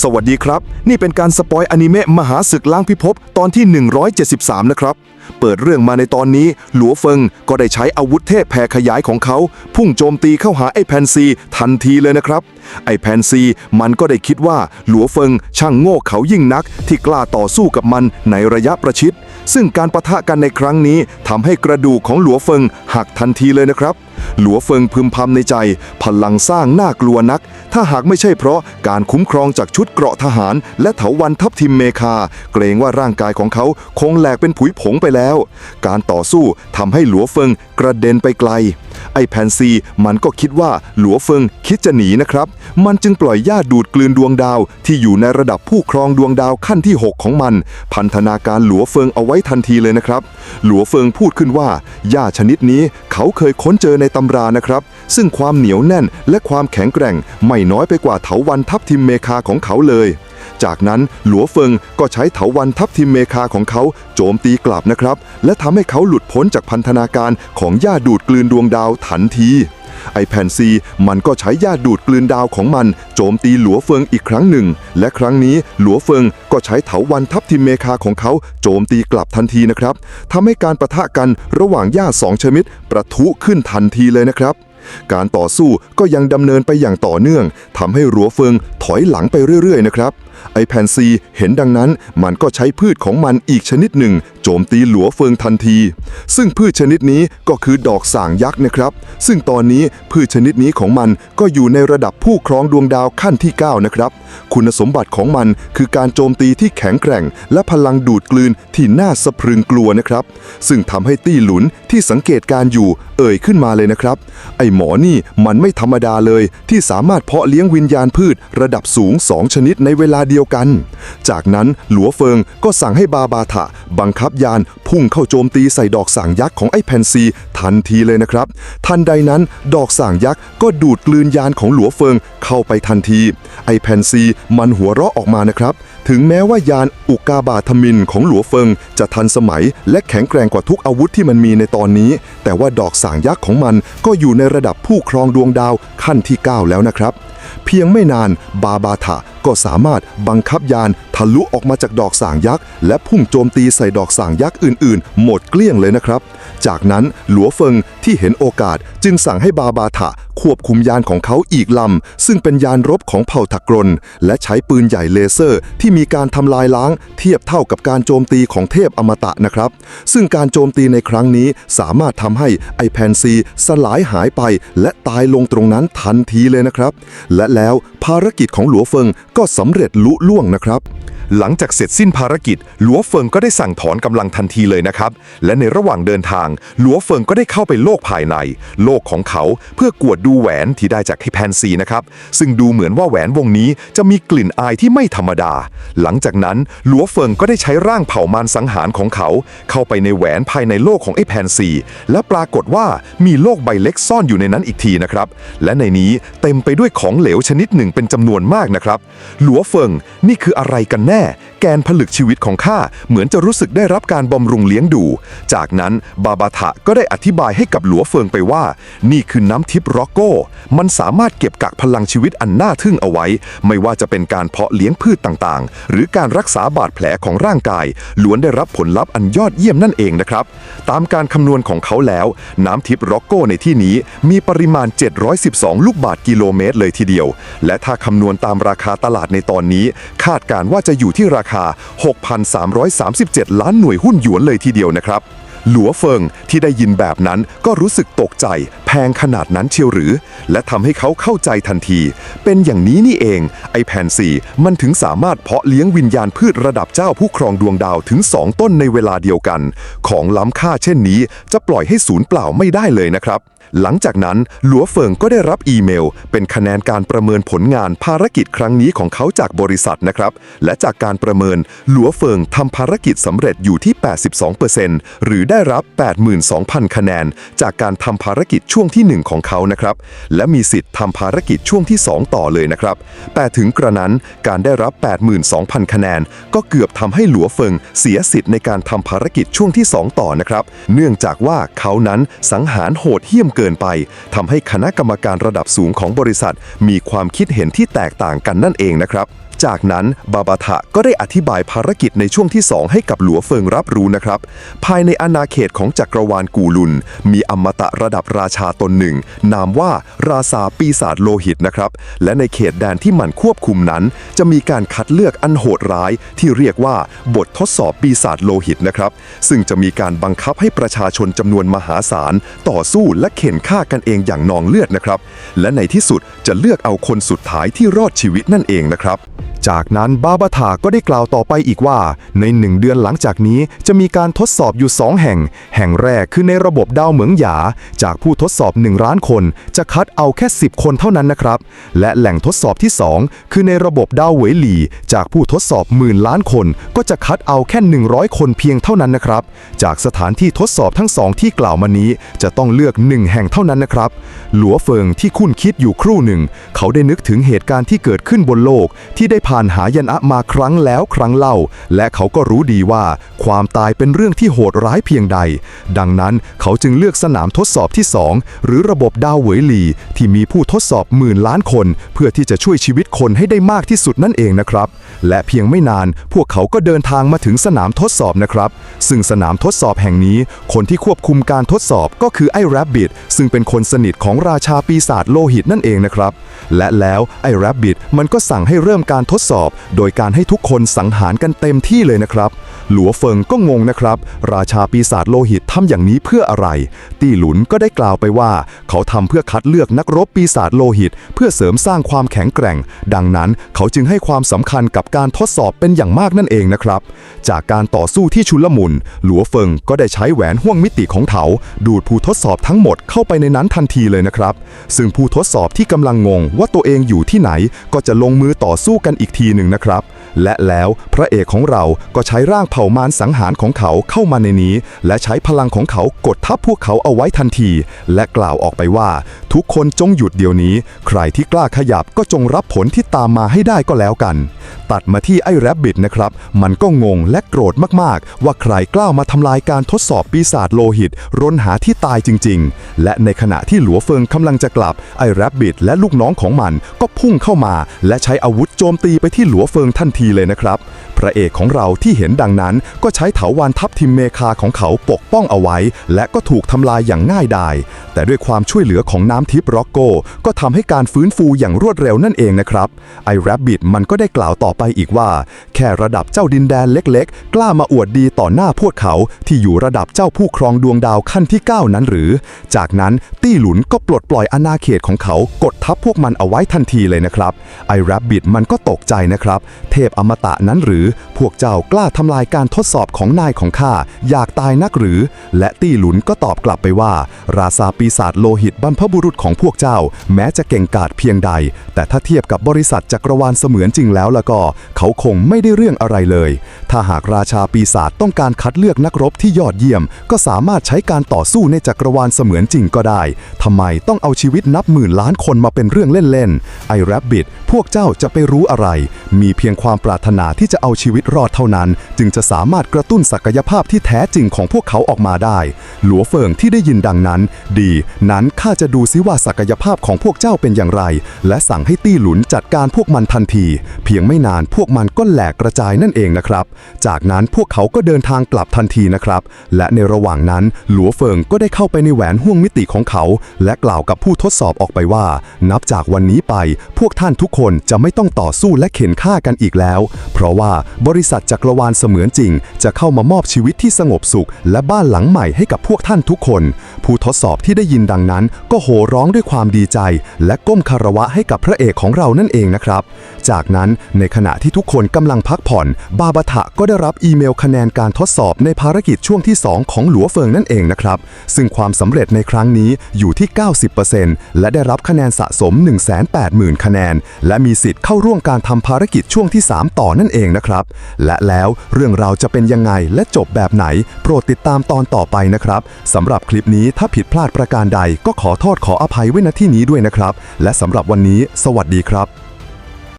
สวัสดีครับ นี่เป็นการสปอยอนิเมะมหาศึกล้างพิภพตอนที่ 173 นะครับ เปิดเรื่องมาในตอนนี้ หลัวเฟิงก็ได้ใช้อาวุธเทพแผ่ขยายของเขา พุ่งโจมตีเข้าหาไอ้แพนซีทันทีเลยนะครับ ไอ้แพนซีมันก็ได้คิดว่าหลัวเฟิงช่างโง่เขายิ่งนัก ที่กล้าต่อสู้กับมันในระยะประชิด ซึ่งการประทะกันในครั้งนี้ทำให้กระดูกของหลัวเฟิงหักทันทีเลยนะครับ หลัวเฟิงพึมพำในใจ พลังสร้างน่ากลัวนัก ถ้าหากไม่ใช่เพราะการคุ้มครองจากชุดเกราะทหาร และเถาวันทัพทิมเมคา เกรงว่าร่างกายของเขาคงแหลกเป็นผุยผงไปแล้ว การต่อสู้ทำให้หลัวเฟิงกระเด็นไปไกล ไอ้แพนซีมันก็คิดว่าหลัวเฟิงคิดจะหนีนะครับ มันจึงปล่อยหญ้าดูดกลืนดวงดาว ที่อยู่ในระดับผู้ครองดวงดาวขั้นที่ 6 ของมัน พันธนาการหลัวเฟิงเอาไว้ทันทีเลยนะครับ หลัวเฟิงพูดขึ้นว่าหญ้าชนิดนี้เขาเคยค้นเจอในตำรานะครับ ซึ่งความเหนียวแน่นและความแข็งแกร่ง ไม่น้อยไปกว่าเถาวันทับทิมเมคาของเขาเลย จากนั้นหลัวเฟิงก็ใช้เถาวันทับทิมเมคาของเขาโจมตีกลับนะครับ และทำให้เขาหลุดพ้นจากพันธนาการของหญ้าดูดกลืนดวงดาวทันทีไอแผ่นซีมันก็ใช้หญ้าดูดกลืนดาวของมัน โจมตีหลัวเฟิงอีกครั้งหนึ่ง และครั้งนี้หลัวเฟิงก็ใช้เถาวันทับทิมเมคาของเขาโจมตีกลับทันทีนะครับทำให้การประทะกันระหว่างหญ้าสองชนิดประทุขึ้นทันทีเลยนะครับ การต่อสู้ก็ยังดำเนินไปอย่างต่อเนื่องทำให้หลัวเฟิงถอยหลังไปเรื่อยๆนะครับ ไอแพนซีเห็นดังนั้นมันก็ใช้พืชของมันอีกชนิดหนึ่งโจมตีหลัวเฟิงทันที ซึ่งพืชชนิดนี้ก็คือดอกส่างยักษ์นะครับ ซึ่งตอนนี้พืชชนิดนี้ของมันก็อยู่ในระดับผู้ครองดวงดาวขั้นที่ 9 นะครับ คุณสมบัติของมันคือการโจมตีที่แข็งแกร่ง และพลังดูดกลืนที่น่าสะพรึงกลัวนะครับ ซึ่งทำให้ตี้หลุนที่สังเกตการอยู่เอ่ยขึ้นมาเลยนะครับ ไอหมอนี่มันไม่ธรรมดาเลยที่สามารถเพาะเลี้ยงวิญญาณพืชระดับสูง 2 ชนิดในเวลาเดียวกัน จากนั้นหลัวเฟิงก็สั่งให้บาบาทะบังคับยานพุ่งเข้าโจมตีใส่ดอกส่างยักษ์ของไอ้แพนซีทันทีเลยนะครับ ทันใดนั้นดอกส่างยักษ์ก็ดูดกลืนยานของหลัวเฟิงเข้าไปทันที ไอ้แพนซีมันหัวเราะออกมานะครับ ถึงแม้ว่ายานอุกาบาทมินของหลัวเฟิง จะทันสมัยและแข็งแกร่งกว่าทุกอาวุธที่มันมีในตอนนี้ แต่ว่าดอกสางยักษ์ของมันก็อยู่ในระดับผู้ครองดวงดาวขั้นที่ 9 แล้วนะครับเพียงไม่นานบาบาทะก็สามารถบังคับยานทะลุออกมาจากดอกสางยักษ์ และพุ่งโจมตีใส่ดอกสางยักษ์อื่นๆ หมดเกลี้ยงเลยนะครับ จากนั้นหลัวเฟิงที่เห็นโอกาสจึงสั่งให้บาบาทะควบคุมยานของเขาอีกลำ ซึ่งเป็นยานรบของเผ่าถักกรน และใช้ปืนใหญ่เลเซอร์ ที่มีการทำลายล้าง เทียบเท่ากับการโจมตีของเทพอมตะนะครับ ซึ่งการโจมตีในครั้งนี้สามารถทำให้ไอแพนซีสลายหายไป และตายลงตรงนั้นทันทีเลยนะครับ และแล้วภารกิจของหลัวเฟิงก็สำเร็จลุล่วงนะครับ หลังจากเสร็จสิ้นภารกิจ หลัวเฟิงก็ได้สั่งถอนกำลังทันทีเลยนะครับ และในระหว่างเดินทาง หลัวเฟิงก็ได้เข้าไปโลกภายใน โลกของเขาเพื่อกวดดูแหวนที่ได้จากฮิแพนซีนะครับ ซึ่งดูเหมือนว่าแหวนวงนี้จะมีกลิ่นอายที่ไม่ธรรมดา หลังจากนั้นหลัวเฟิงก็ได้ใช้ร่างเผ่ามารสังหารของเขา เข้าไปในแหวนภายในโลกของไอ้แพนซี และปรากฏว่ามีโลกใบเล็กซ่อนอยู่ในนั้นอีกทีนะครับ และในนี้เต็มไปด้วยของเหลวชนิดหนึ่งเป็นจำนวนมากนะครับ หลัวเฟิงนี่คืออะไรกันแน่แกนผลึกชีวิตของข้าเหมือนจะรู้สึกได้รับการบำรุงเลี้ยงดู จากนั้นบาบาทะก็ได้อธิบายให้กับหลัวเฟิงไปว่า นี่คือน้ำทิพย์ร็อกโก้ มันสามารถเก็บกักพลังชีวิตอันน่าทึ่งเอาไว้ ไม่ว่าจะเป็นการเพาะเลี้ยงพืชต่างๆ หรือการรักษาบาดแผลของร่างกาย ล้วนได้รับผลลัพธ์อันยอดเยี่ยมนั่นเองนะครับ ตามการคำนวณของเขาแล้ว น้ำทิพย์ร็อกโก้ในที่นี้มีปริมาณ 712 ลูกบาทกิโลเมตรเลยทีเดียว และถ้าคำนวณตามราคาตลาดในตอนนี้ คาดการณ์ว่าจะอยู่ที่ราคา 6,337 ล้านหน่วยหุ้นหยวนเลยทีเดียวนะครับ หลัวเฟิงที่ได้ยินแบบนั้นก็รู้สึกตกใจ งขนาดนั้นเชียวหรือ และทำให้เขาเข้าใจทันที เป็นอย่างนี้นี่เอง ไอแพนซีมันถึงสามารถเพาะเลี้ยงวิญญาณพืชระดับเจ้าผู้ครองดวงดาวถึง 2 ต้นในเวลาเดียวกัน ของล้ำค่าเช่นนี้ จะปล่อยให้สูญเปล่าไม่ได้เลยนะครับหลังจากนั้นหลัวเฟิงก็ได้รับอีเมล เป็นคะแนนการประเมินผลงานภารกิจครั้งนี้ของเขาจากบริษัทนะครับ และจากการประเมินหลัวเฟิงทำภารกิจสำเร็จอยู่ที่ 82%หรือได้รับ 82,000 คะแนน จากการทำภารกิจช่ววงที่ 1 ของเขานะครับ และมีสิทธิ์ทำภารกิจช่วงที่ 2 ต่อเลยนะครับ แต่ถึงกระนั้นการได้รับ 82,000 คะแนน ก็เกือบทำให้หลัวเฟิงเสียสิทธิ์ในการทำภารกิจช่วงที่ 2 ต่อนะครับ เนื่องจากว่าเขานั้นสังหารโหดเหี้ยมเกินไปทำให้คณะกรรมการระดับสูงของบริษัท มีความคิดเห็นที่แตกต่างกันนั่นเองนะครับ จากนั้นบาบาทะก็ได้อธิบายภารกิจในช่วงที่ 2 ให้กับหลัวเฟิงรับรู้นะครับ ภายในอาณาเขตของจักรวาลกูลุน มีอมตะระดับราชาตนหนึ่ง นามว่าราซาปีศาจโลหิตนะครับ และในเขตแดนที่มันควบคุมนั้น จะมีการคัดเลือกอันโหดร้าย ที่เรียกว่าบททดสอบปีศาจโลหิตนะครับ ซึ่งจะมีการบังคับให้ประชาชนจำนวนมหาศาล ต่อสู้และเข็นฆ่ากันเองอย่างนองเลือดนะครับ และในที่สุดจะเลือกเอาคนสุดท้ายที่รอดชีวิตนั่นเองนะครับ จากนั้นบาบาทาก็ได้กล่าวต่อไปอีกว่า ในหนึ่งเดือนหลังจากนี้จะมีการทดสอบอยู่ 2 แห่ง แห่งแรกคือในระบบดาวเหมืองหยา จากผู้ทดสอบ 1 ล้านคน จะคัดเอาแค่ 10 คนเท่านั้นนะครับ และแหล่งทดสอบที่ 2 คือในระบบดาวเหวยหลี จากผู้ทดสอบหมื่นล้านคน ก็จะคัดเอาแค่ 100 คนเพียงเท่านั้นนะครับ จากสถานที่ทดสอบทั้งสองที่กล่าวมานี้ จะต้องเลือก 1 แห่งเท่านั้นนะครับ หลัวเฟิงที่คุ้นคิดอยู่ครู่หนึ่ง เขาได้นึกถึงเหตุการณ์ที่เกิดขึ้นบนโลกที่ได้ผ่านหายันอะมาครั้งแล้วครั้งเล่า และเขาก็รู้ดีว่า ความตายเป็นเรื่องที่โหดร้ายเพียงใด ดังนั้นเขาจึงเลือกสนามทดสอบที่ 2 หรือระบบดาวเหวยหลี ที่มีผู้ทดสอบหมื่นล้านคน เพื่อที่จะช่วยชีวิตคนให้ได้มากที่สุดนั่นเองนะครับ และเพียงไม่นานพวกเขาก็เดินทางมาถึงสนามทดสอบนะครับ ซึ่งสนามทดสอบแห่งนี้ คนที่ควบคุมการทดสอบก็คือไอ้แรบบิทซึ่งเป็นคนสนิทของราชาปีศาจโลหิตนั่นเองนะครับ และแล้วไอ้แรบบิทมันก็สั่งให้เริ่มการทดสอบ โดยการให้ทุกคนสังหารกันเต็มที่เลยนะครับ หลัวเฟิงก็งงนะครับ ราชาปีศาจโลหิตทำอย่างนี้เพื่ออะไร ตี้หลุนก็ได้กล่าวไปว่า เขาทำเพื่อคัดเลือกนักรบปีศาจโลหิต เพื่อเสริมสร้างความแข็งแกร่ง ดังนั้นเขาจึงให้ความสำคัญกับการทดสอบเป็นอย่างมากนั่นเองนะครับ จากการต่อสู้ที่ชุลมุน หลัวเฟิงก็ได้ใช้แหวนห่วงมิติของเขาดูดผู้ทดสอบทั้งหมดเข้าไปในนั้นทันทีเลยนะครับ ซึ่งผู้ทดสอบที่กำลังงงว่าตัวเองอยู่ที่ไหนก็จะลงมือต่อสู้กันอีกทีหนึ่งนะครับ และแล้วพระเอกของเราก็ใช้ร่างเผ่ามารสังหารของเขาเข้ามาในนี้ และใช้พลังของเขากดทับพวกเขาเอาไว้ทันที และกล่าวออกไปว่า ทุกคนจงหยุดเดี๋ยวนี้ ใครที่กล้าขยับก็จงรับผลที่ตามมาให้ได้ก็แล้วกัน ตัดมาที่ไอ้แรบบิทนะครับ มันก็งงและโกรธมากๆ ว่าใครกล้ามาทำลายการทดสอบปีศาจโลหิตรนหาที่ตายจริง ๆ และในขณะที่หลัวเฟิงกำลังจะกลับไอ้แรบบิทและลูกน้องของมันก็พุ่งเข้ามา และใช้อาวุธโจมตีไปที่หลัวเฟิงทันทีเลยนะครับ ระเอกของเราที่เห็นดังนั้น ก็ใช้เถาวันทับทิมเมคาของเขาปกป้องเอาไว้ และก็ถูกทำลายอย่างง่ายดาย แต่ด้วยความช่วยเหลือของน้ำทิพร็อกโก ก็ทำให้การฟื้นฟูอย่างรวดเร็วนั่นเองนะครับไอแรบบิทมันก็ได้กล่าวต่อไปอีกว่า แค่ระดับเจ้าดินแดนเล็ก ๆ กล้ามาอวดดีต่อหน้าพวกเขาที่อยู่ระดับเจ้าผู้ครองดวงดาวขั้นที่ 9 นั้นหรือ จากนั้นตี้หลุนก็ปลดปล่อยอาณาเขตของเขากดทับพวกมันเอาไว้ทันทีเลยนะครับไอแรบบิทมันก็ตกใจนะครับ เทพอมตะนั้นหรือพวกเจ้ากล้าทำลายการทดสอบของนายของข้าอยากตายนักหรือ และตี้หลุนก็ตอบกลับไปว่า ราซาปีศาจโลหิตบรรพบุรุษของพวกเจ้า แม้จะเก่งกาจเพียงใด แต่ถ้าเทียบกับบริษัทจักรวาลเสมือนจริงแล้วล้วก็ เขาคงไม่ได้เรื่องอะไรเลย ถ้าหากราชาปีศาจต้องการคัดเลือกนักรบที่ยอดเยี่ยม ก็สามารถใช้การต่อสู้ในจักรวาลเสมือนจริงก็ได้ทำไมต้องเอาชีวิตนับหมื่นล้านคนมาเป็นเรื่องเล่นๆไอแรบบิทพวกเจ้าจะไปรู้อะไร มีเพียงความปรารถนาที่จะเอาชีวิตรอดเท่านั้น จึงจะสามารถกระตุ้นศักยภาพที่แท้จริงของพวกเขาออกมาได้ หลัวเฟิงที่ได้ยินดังนั้น ดี นั้นข้าจะดูซิว่าศักยภาพของพวกเจ้าเป็นอย่างไร และสั่งให้ตี้หลุนจัดการพวกมันทันที เพียงไม่นานพวกมันก็แหลกกระจายนั่นเองนะครับ จากนั้นพวกเขาก็เดินทางกลับทันทีนะครับ และในระหว่างนั้น หลัวเฟิงก็ได้เข้าไปในแหวนห่วงมิติของเขา และกล่าวกับผู้ทดสอบออกไปว่า นับจากวันนี้ไป พวกท่านทุกคนจะไม่ต้องต่อสู้และเข็นฆ่ากันอีกแล้ว เพราะว่าบริษัทจักรวาลเสมือนจริง จะเข้ามามอบชีวิตที่สงบสุข และบ้านหลังใหม่ให้กับพวกท่านทุกคน ผู้ทดสอบที่ได้ยินดังนั้น ก็โห่ร้องด้วยความดีใจ และก้มคารวะให้กับพระเอกของเรานั่นเองนะครับ จากนั้นในขณะที่ทุกคนกำลังพักผ่อน บาบาทะก็ได้รับอีเมลคะแนนการทดสอบในภารกิจช่วงที่ 2 ของหลัวเฟิงนั่นเองนะครับ ซึ่งความสำเร็จในครั้งนี้อยู่ที่ 90%และได้รับคะแนนสะสม 180,000 คะแนน และมีสิทธิ์เข้าร่วมการทำภารกิจช่วงที่ 3 ต่อนั่นเองนะครับ และแล้วเรื่องราวจะเป็นยังไงและจบแบบไหน โปรดติดตามตอนต่อไปนะครับสำหรับคลิปนี้ถ้าผิดพลาดประการใดก็ขอโทษขออภัยไว้ณที่นี้ด้วยนะครับ และสำหรับวันนี้ สวัสดีครับ